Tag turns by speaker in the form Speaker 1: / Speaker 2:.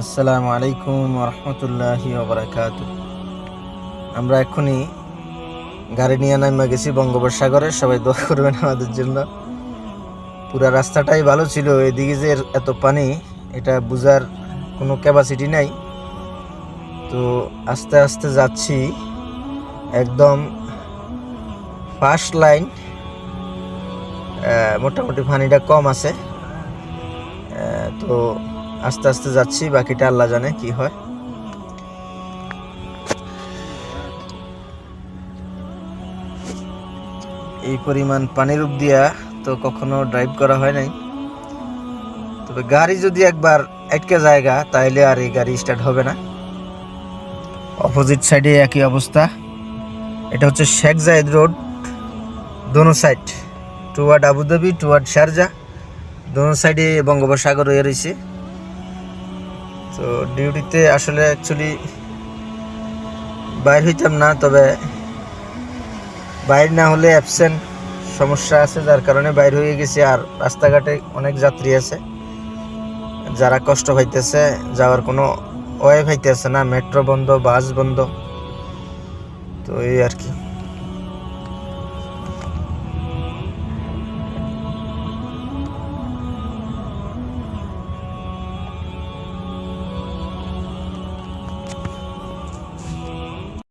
Speaker 1: আসসালামু আলাইকুম রহমতুল্লাহি ওবরাকাত আমরা এখনই গাড়ি নিয়ে নামা গেছি বঙ্গোপসাগরে। সবাই দোয়া করবেন আমাদের জন্য। পুরা রাস্তাটাই ভালো ছিল। এদিকে যে এত পানি, এটা বোঝার কোনো ক্যাপাসিটি নাই। তো আস্তে আস্তে যাচ্ছি একদম ফার্স্ট লাইন মোটামুটি পানিটা কম আছে। তো আস্তে আস্তে যাচ্ছি, বাকিটা আল্লাহ জানে কি হয়। এই পরিমাণ পানির রূপ দিয়া তো কখনো ড্রাইভ করা হয় নাই। তবে গাড়ি যদি একবার আটকে জায়গা তাইলে আর এই গাড়ি স্টার্ট হবে না। অপোজিট সাইডে একই অবস্থা। এটা হচ্ছে শেখ জায়েদ রোড, দোনো side toward Abu Dhabi, toward Sharjah, দোনো সাইডে বঙ্গোপসাগর হয়ে রয়েছে। তো ডিউটিতে আসলে অ্যাকচুয়ালি বাইর হইতাম না, তবে বাইর না হলে অ্যাবসেন্ট সমস্যা আছে, যার কারণে বাইর হয়ে গেছি। আর রাস্তাঘাটে অনেক যাত্রী আছে, যারা কষ্ট পাইতেছে, যাওয়ার কোনো ওয়ে পাইতেছে না মেট্রো বন্ধ বাস বন্ধ, তো এই আর কি।